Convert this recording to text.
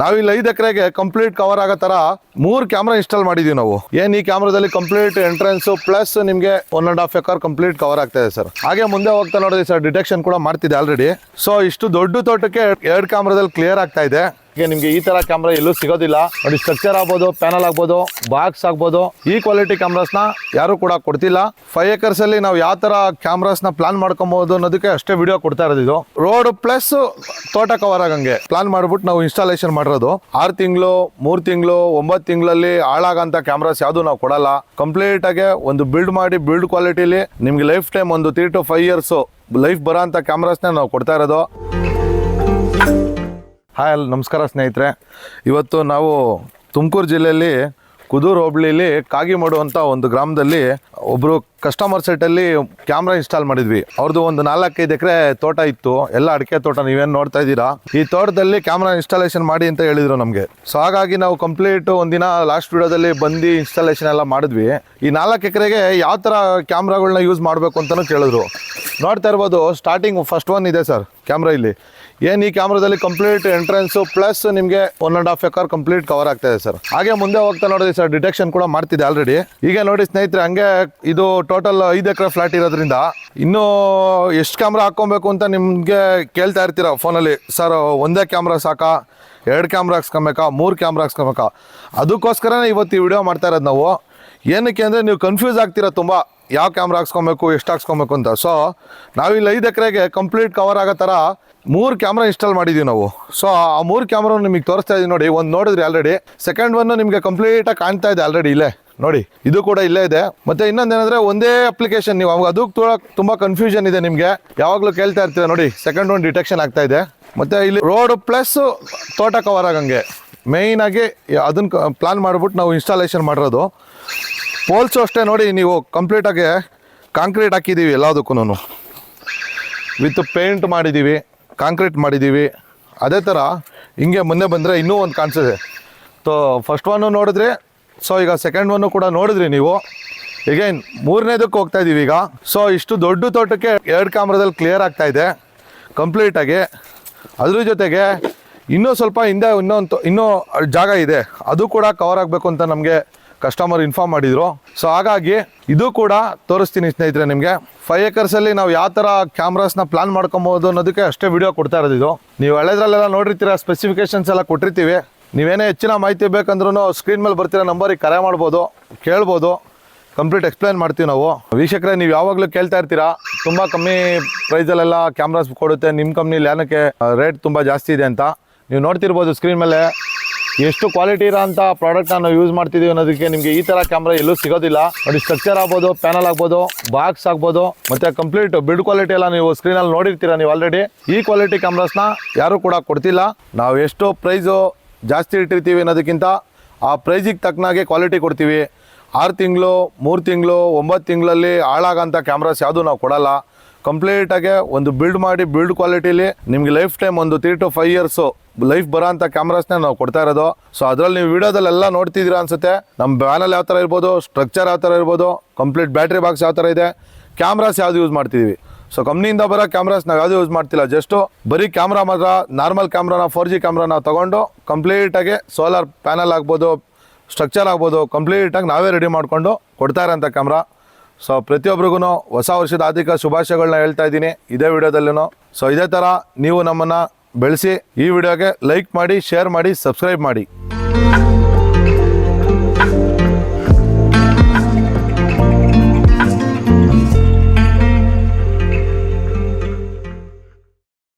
ನಾವಿಲ್ಲಿ ಐದು ಎಕರೆಗೆ ಕಂಪ್ಲೀಟ್ ಕವರ್ ಆಗೋ ತರ ಮೂರು ಕ್ಯಾಮ್ರಾ ಇನ್ಸ್ಟಾಲ್ ಮಾಡಿದೀವಿ ನಾವು. ಏನ್ ಈ ಕ್ಯಾಮ್ರಾದಲ್ಲಿ ಕಂಪ್ಲೀಟ್ ಎಂಟ್ರೆನ್ಸ್ ಪ್ಲಸ್ ನಿಮ್ಗೆ one and half acre complete cover ಆಗ್ತಾ ಇದೆ ಸರ್ ಹಾಗೆ ಮುಂದೆ ಹೋಗ್ತಾ ನೋಡಿದ್ರಿ ಸರ್ ಡಿಟೆಕ್ಷನ್ ಕೂಡ ಮಾಡ್ತಿದೆ ಆಲ್ರೆಡಿ ಸೊ ಇಷ್ಟು ದೊಡ್ಡ ತೋಟಕ್ಕೆ ಎರಡು ಕ್ಯಾಮ್ರಾದಲ್ಲಿ ಕ್ಲಿಯರ್ ಆಗ್ತಾ ಇದೆ. ನಿಮ್ಗೆ ಈ ತರ ಕ್ಯಾಮ್ರಾ ಎಲ್ಲೂ ಸಿಗೋದಿಲ್ಲ. ನೋಡಿ ಸ್ಟ್ರಕ್ಚರ್ ಆಗ್ಬೋದು ಪ್ಯಾನಲ್ ಆಗ್ಬೋದು ಬಾಕ್ಸ್ ಆಗ್ಬೋದು, ಈ ಕ್ವಾಲಿಟಿ ಕ್ಯಾಮ್ರಾಸ್ನ ಯಾರು ಕೂಡ ಕೊಡ್ತಿಲ್ಲ. ಫೈವ್ ಏಕರ್ಸ್ ಅಲ್ಲಿ ನಾವು ಯಾವ ತರ ಕ್ಯಾಮ್ರಾಸ್ನ ಪ್ಲಾನ್ ಮಾಡ್ಕೊಬಹುದು ಅನ್ನೋದಕ್ಕೆ ಅಷ್ಟೇ ವಿಡಿಯೋ ಕೊಡ್ತಾ ಇರೋದು ಇದು. ರೋಡ್ ಪ್ಲಸ್ ತೋಟ ಕವರ್ ಆಗಂಗೆ ಪ್ಲಾನ್ ಮಾಡ್ಬಿಟ್ಟು ನಾವು ಇನ್ಸ್ಟಾಲೇಷನ್ ಮಾಡಿರೋದು. ಆರು ತಿಂಗಳು, ಮೂರು ತಿಂಗಳು, ಒಂಬತ್ತು ತಿಂಗಳಲ್ಲಿ ಹಾಳಾಗಂತ ಕ್ಯಾಮ್ರಾಸ್ ಯಾವ್ದು ನಾವು ಕೊಡಲ್ಲ. ಕಂಪ್ಲೀಟ್ ಆಗಿ ಒಂದು ಬಿಲ್ಡ್ ಮಾಡಿ ಬಿಲ್ಡ್ ಕ್ವಾಲಿಟಿಲಿ ನಿಮ್ಗೆ ಲೈಫ್ ಟೈಮ್ ಒಂದು three to five years life ಬರೋ ಅಂತ ಕ್ಯಾಮ್ರಾಸ್ನ ನಾವು ಕೊಡ್ತಾ ಇರೋದು. ಹಾಯ್ ಅಲ್ಲಿ ನಮಸ್ಕಾರ ಸ್ನೇಹಿತರೆ. ಇವತ್ತು ನಾವು ತುಮಕೂರು ಜಿಲ್ಲೆಯಲ್ಲಿ ಕುದೂರು ಹೋಬಳಿಲಿ ಕಾಗಿ ಮಾಡುವಂಥ ಒಂದು ಗ್ರಾಮದಲ್ಲಿ ಒಬ್ಬರು ಕಸ್ಟಮರ್ ಸೆಟ್ಟಲ್ಲಿ ಕ್ಯಾಮ್ರಾ ಇನ್ಸ್ಟಾಲ್ ಮಾಡಿದ್ವಿ. ಅವ್ರದ್ದು ಒಂದು ನಾಲ್ಕೈದು ಎಕರೆ ತೋಟ ಇತ್ತು. ಎಲ್ಲ ಅಡಿಕೆ ತೋಟ ನೀವೇನು ನೋಡ್ತಾ ಇದ್ದೀರಾ? ಈ ತೋಟದಲ್ಲಿ ಕ್ಯಾಮ್ರಾ ಇನ್ಸ್ಟಾಲೇಷನ್ ಮಾಡಿ ಅಂತ ಹೇಳಿದ್ರು ನಮಗೆ. ಸೊ ಹಾಗಾಗಿ ನಾವು ಕಂಪ್ಲೀಟ್ ಒಂದಿನ ಲಾಸ್ಟ್ ವಿಡಿಯೋದಲ್ಲಿ ಬಂದು ಇನ್ಸ್ಟಾಲೇಷನ್ ಎಲ್ಲ ಮಾಡಿದ್ವಿ. ಈ ನಾಲ್ಕು ಎಕರೆಗೆ ಯಾವ ಥರ ಕ್ಯಾಮ್ರಾಗಳನ್ನ ಯೂಸ್ ಮಾಡಬೇಕು ಅಂತಲೂ ಕೇಳಿದ್ರು. ನೋಡ್ತಾ ಇರ್ಬೋದು ಸ್ಟಾರ್ಟಿಂಗ್ ಫಸ್ಟ್ ಒನ್ ಇದೆ ಸರ್ ಕ್ಯಾಮ್ರಾ ಇಲ್ಲಿ. ಏನು ಈ ಕ್ಯಾಮ್ರಾದಲ್ಲಿ ಕಂಪ್ಲೀಟ್ ಎಂಟ್ರೆನ್ಸು ಪ್ಲಸ್ ನಿಮಗೆ one and half acre complete cover ಆಗ್ತಾ ಇದೆ ಸರ್ ಹಾಗೆ ಮುಂದೆ ಹೋಗ್ತಾ ನೋಡಿದ್ರಿ ಸರ್ ಡಿಟೆಕ್ಷನ್ ಕೂಡ ಮಾಡ್ತಿದೆ ಆಲ್ರೆಡಿ ಈಗ ನೋಡಿ ಸ್ನೇಹಿತರೆ, ಹಂಗೆ ಇದು ಟೋಟಲ್ ಐದು ಎಕರೆ ಫ್ಲಾಟ್ ಇರೋದ್ರಿಂದ ಇನ್ನೂ ಎಷ್ಟು ಕ್ಯಾಮ್ರಾ ಹಾಕ್ಕೊಬೇಕು ಅಂತ ನಿಮಗೆ ಕೇಳ್ತಾ ಇರ್ತೀರ ಫೋನಲ್ಲಿ ಸರ್ ಒಂದೇ ಕ್ಯಾಮ್ರಾ ಸಾಕಾ? ಎರಡು ಕ್ಯಾಮ್ರಾ ಹಾಕ್ಸ್ಕೊಬೇಕಾ? ಮೂರು ಕ್ಯಾಮ್ರಾ ಹಾಕ್ಸ್ಕೊಬೇಕಾ? ಅದಕ್ಕೋಸ್ಕರನೇ ಇವತ್ತು ಈ ವಿಡಿಯೋ ಮಾಡ್ತಾ ಇರೋದು ನಾವು. ಏನಕ್ಕೆ ಅಂದರೆ ನೀವು ಕನ್ಫ್ಯೂಸ್ ಆಗ್ತೀರಾ ತುಂಬ. ಯಾವ ಕ್ಯಾಮ್ರಾ ಹಾಕ್ಸ್ಕೊಬೇಕು, ಎಷ್ಟು ಹಾಕ್ಸ್ಕೊಬೇಕು ಅಂತ. ಸೊ ನಾವಿಲ್ಲಿ ಐದು ಎಕರೆಗೆ ಕಂಪ್ಲೀಟ್ ಕವರ್ ಆಗೋ ಥರ ಮೂರು ಕ್ಯಾಮ್ರಾ ಇನ್ಸ್ಟಾಲ್ ಮಾಡಿದ್ದೀವಿ ನಾವು. ಸೊ ಆ ಮೂರು ಕ್ಯಾಮ್ರಾ ನಿಮಗೆ ತೋರಿಸ್ತಾ ಇದ್ದೀವಿ ನೋಡಿ. ಒಂದು ನೋಡಿದ್ರಿ ಆಲ್ರೆಡಿ ಸೆಕೆಂಡ್ ಒನ್ ನಿಮಗೆ ಕಂಪ್ಲೀಟಾಗಿ ಕಾಣ್ತಾ ಇದೆ ಆಲ್ರೆಡಿ ಇಲ್ಲೇ. ನೋಡಿ, ಇದು ಕೂಡ ಇಲ್ಲೇ ಇದೆ. ಮತ್ತೆ ಇನ್ನೊಂದೇನಂದ್ರೆ ಒಂದೇ ಅಪ್ಲಿಕೇಶನ್ ನೀವು. ಅವಾಗ ಅದಕ್ಕೆ ತೋಳ ತುಂಬ ಕನ್ಫ್ಯೂಷನ್ ಇದೆ ನಿಮಗೆ. ಯಾವಾಗಲೂ ಕೇಳ್ತಾ ಇರ್ತೀರ ನೋಡಿ. ಸೆಕೆಂಡ್ ಒನ್ ಡಿಟೆಕ್ಷನ್ ಆಗ್ತಾ ಇದೆ. ಮತ್ತೆ ಇಲ್ಲಿ ರೋಡ್ ಪ್ಲಸ್ ತೋಟ ಕವರ್ ಆಗಂಗೆ. ಮೇಯ್ನ್ ಅದನ್ನು ಪ್ಲಾನ್ ಮಾಡ್ಬಿಟ್ಟು ನಾವು ಇನ್ಸ್ಟಾಲೇಷನ್ ಮಾಡಿರೋದು. ಪೋಲ್ಸು ಅಷ್ಟೇ ನೋಡಿ ನೀವು ಕಂಪ್ಲೀಟಾಗಿ ಕಾಂಕ್ರೀಟ್ ಹಾಕಿದ್ದೀವಿ ಎಲ್ಲದಕ್ಕೂ ವಿತ್ ಪೇಂಟ್ ಮಾಡಿದ್ದೀವಿ ಕಾಂಕ್ರೀಟ್ ಮಾಡಿದ್ದೀವಿ ಅದೇ ಥರ ಹಿಂಗೆ ಮುಂದೆ ಬಂದರೆ ಇನ್ನೂ ಒಂದು ಕಾಣಿಸಿದೆ. ಸೊ ಫಸ್ಟ್ ಒನ್ನು ನೋಡಿದ್ರಿ ಸೊ ಈಗ ಸೆಕೆಂಡ್ ಒನ್ನು ಕೂಡ ನೋಡಿದ್ರಿ ನೀವು. ಎಗೈನ್ ಮೂರನೇದಕ್ಕೆ ಹೋಗ್ತಾ ಇದ್ದೀವಿ ಈಗ. ಸೊ ಇಷ್ಟು ದೊಡ್ಡ ತೋಟಕ್ಕೆ ಎರಡು ಕ್ಯಾಮ್ರಾದಲ್ಲಿ ಕ್ಲಿಯರ್ ಆಗ್ತಾ ಇದೆ. ಕಂಪ್ಲೀಟಾಗಿ ಅದ್ರ ಜೊತೆಗೆ ಇನ್ನೂ ಸ್ವಲ್ಪ ಹಿಂದೆ ಇನ್ನೊಂದು ಇನ್ನೂ ಜಾಗ ಇದೆ. ಅದು ಕೂಡ ಕವರ್ ಆಗಬೇಕು ಅಂತ ನಮಗೆ ಕಸ್ಟಮರ್ ಇನ್ಫಾರ್ಮ್ ಮಾಡಿದರು. ಸೊ ಹಾಗಾಗಿ ಇದು ಕೂಡ ತೋರಿಸ್ತೀನಿ ಸ್ನೇಹಿತರೆ ನಿಮಗೆ. ಫೈವ್ ಏಕರ್ಸಲ್ಲಿ ನಾವು ಯಾವ ಥರ ಕ್ಯಾಮ್ರಾಸ್ನ ಪ್ಲಾನ್ ಮಾಡ್ಕೊಬೋದು ಅನ್ನೋದಕ್ಕೆ ಅಷ್ಟೇ ವಿಡಿಯೋ ಕೊಡ್ತಾ ಇರೋದು ನೀವು ಹಳೆದ್ರಲ್ಲೆಲ್ಲ ನೋಡಿರ್ತೀರ ಸ್ಪೆಸಿಫಿಕೇಶನ್ಸ್ ಎಲ್ಲ ಕೊಟ್ಟಿರ್ತೀವಿ. ನೀವೇನೇ ಹೆಚ್ಚಿನ ಮಾಹಿತಿ ಬೇಕಂದ್ರೂ ಸ್ಕ್ರೀನ್ ಮೇಲೆ ಬರ್ತಿರೋ ನಂಬರಿಗೆ ಕರೆ ಮಾಡ್ಬೋದು, ಕೇಳ್ಬೋದು. ಕಂಪ್ಲೀಟ್ ಎಕ್ಸ್ಪ್ಲೈನ್ ಮಾಡ್ತೀವಿ ನಾವು. ವೀಕ್ಷಕರೇ, ನೀವು ಯಾವಾಗಲೂ ಕೇಳ್ತಾ ಇರ್ತೀರಾ, ತುಂಬ ಕಮ್ಮಿ ಪ್ರೈಸಲ್ಲೆಲ್ಲ ಕ್ಯಾಮ್ರಾಸ್ ಕೊಡುತ್ತೆ ನಿಮ್ಮ ಕಂಪ್ನಿಲಿ ಏನಕ್ಕೆ ರೇಟ್ ತುಂಬ ಜಾಸ್ತಿ ಇದೆ ಅಂತ. ನೀವು ನೋಡ್ತಿರ್ಬೋದು ಸ್ಕ್ರೀನ್ ಮೇಲೆ ಎಷ್ಟು ಕ್ವಾಲಿಟಿ ಇರೋಂಥ ಪ್ರಾಡಕ್ಟ್ನ ನಾವು ಯೂಸ್ ಮಾಡ್ತಿದ್ದೀವಿ ಅನ್ನೋದಕ್ಕೆ ನಿಮಗೆ ಈ ಥರ ಕ್ಯಾಮ್ರಾ ಎಲ್ಲೂ ಸಿಗೋದಿಲ್ಲ. ನೋಡಿ ಸ್ಟ್ರಕ್ಚರ್ ಆಗ್ಬೋದು ಪ್ಯಾನಲ್ ಆಗ್ಬೋದು ಬಾಕ್ಸ್ ಆಗ್ಬೋದು, ಮತ್ತೆ ಕಂಪ್ಲೀಟ್ ಬಿಲ್ಡ್ ಕ್ವಾಲಿಟಿ ಎಲ್ಲ ನೀವು ಸ್ಕ್ರೀನಲ್ಲಿ ನೋಡಿರ್ತೀರಾ ನೀವು ಆಲ್ರೆಡಿ ಈ ಕ್ವಾಲಿಟಿ ಕ್ಯಾಮ್ರಾಸ್ನ ಯಾರೂ ಕೂಡ ಕೊಡ್ತಿಲ್ಲ. ನಾವು ಎಷ್ಟು ಪ್ರೈಸು ಜಾಸ್ತಿ ಇಟ್ಟಿರ್ತೀವಿ ಅನ್ನೋದಕ್ಕಿಂತ ಆ ಪ್ರೈಸಿಗೆ ತಕ್ಕನಾಗೆ ಕ್ವಾಲಿಟಿ ಕೊಡ್ತೀವಿ. ಆರು ತಿಂಗಳು, ಮೂರು ತಿಂಗಳು, ಒಂಬತ್ತು ತಿಂಗಳಲ್ಲಿ ಹಾಳಾಗೋಂಥ ಕ್ಯಾಮ್ರಾಸ್ ಯಾವುದು ನಾವು ಕೊಡಲ್ಲ. ಕಂಪ್ಲೀಟಾಗಿ ಒಂದು ಬಿಲ್ಡ್ ಮಾಡಿ ಬಿಲ್ಡ್ ಕ್ವಾಲಿಟಿಲಿ ನಿಮ್ಗೆ ಲೈಫ್ ಟೈಮ್ ಒಂದು three to five years life ಬರೋ ಅಂಥ ಕ್ಯಾಮ್ರಾಸ್ನ ನಾವು ಕೊಡ್ತಾ ಇರೋದು. ಸೊ ಅದರಲ್ಲಿ ನೀವು ವಿಡಿಯೋದಲ್ಲೆಲ್ಲ ನೋಡ್ತಿದ್ದೀರಾ ಅನ್ಸುತ್ತೆ. ನಮ್ಮ ಬ್ಯಾನಲ್ ಯಾವ ಥರ ಇರ್ಬೋದು ಸ್ಟ್ರಕ್ಚರ್ ಯಾವ ಥರ ಇರ್ಬೋದು ಕಂಪ್ಲೀಟ್ ಬ್ಯಾಟ್ರಿ ಬಾಕ್ಸ್ ಯಾವ ಥರ ಇದೆ ಕ್ಯಾಮ್ರಾಸ್ ಯಾವ್ದು ಯೂಸ್ ಮಾಡ್ತಿದ್ದೀವಿ. ಸೊ ಕಂಪ್ನಿಯಿಂದ ಬರೋ ಕ್ಯಾಮ್ರಾಸ್ ನಾವು ಯಾವುದು ಯೂಸ್ ಮಾಡ್ತಿಲ್ಲ ಜಸ್ಟು ಬರೀ ಕ್ಯಾಮ್ರಾ ಮಾತ್ರ ನಾರ್ಮಲ್ ಕ್ಯಾಮ್ರಾನ ಫೋರ್ ಜಿ ಕ್ಯಾಮ್ರಾ ನಾವು ತೊಗೊಂಡು ಕಂಪ್ಲೀಟಾಗಿ ಸೋಲಾರ್ ಪ್ಯಾನಲ್ ಆಗ್ಬೋದು ಸ್ಟ್ರಕ್ಚರ್ ಆಗ್ಬೋದು ಕಂಪ್ಲೀಟಾಗಿ ನಾವೇ ರೆಡಿ ಮಾಡಿಕೊಂಡು ಕೊಡ್ತಾ ಇರೋಂಥ ಕ್ಯಾಮ್ರಾ ಸೊ ಪ್ರತಿಯೊಬ್ಬರಿಗೂ ಹೊಸ ವರ್ಷದ ಆರ್ಥಿಕ ಶುಭಾಶಯಗಳನ್ನ ಹೇಳ್ತಾ ಇದ್ದೀನಿ. ಇದೇ ವಿಡಿಯೋದಲ್ಲೂ ಸೊ ಇದೇ ಥರ ನೀವು ನಮ್ಮನ್ನು ಬೆಳೆಸಿ ಈ ವಿಡಿಯೋಗೆ ಲೈಕ್ ಮಾಡಿ, ಶೇರ್ ಮಾಡಿ, ಸಬ್ಸ್ಕ್ರೈಬ್ ಮಾಡಿ.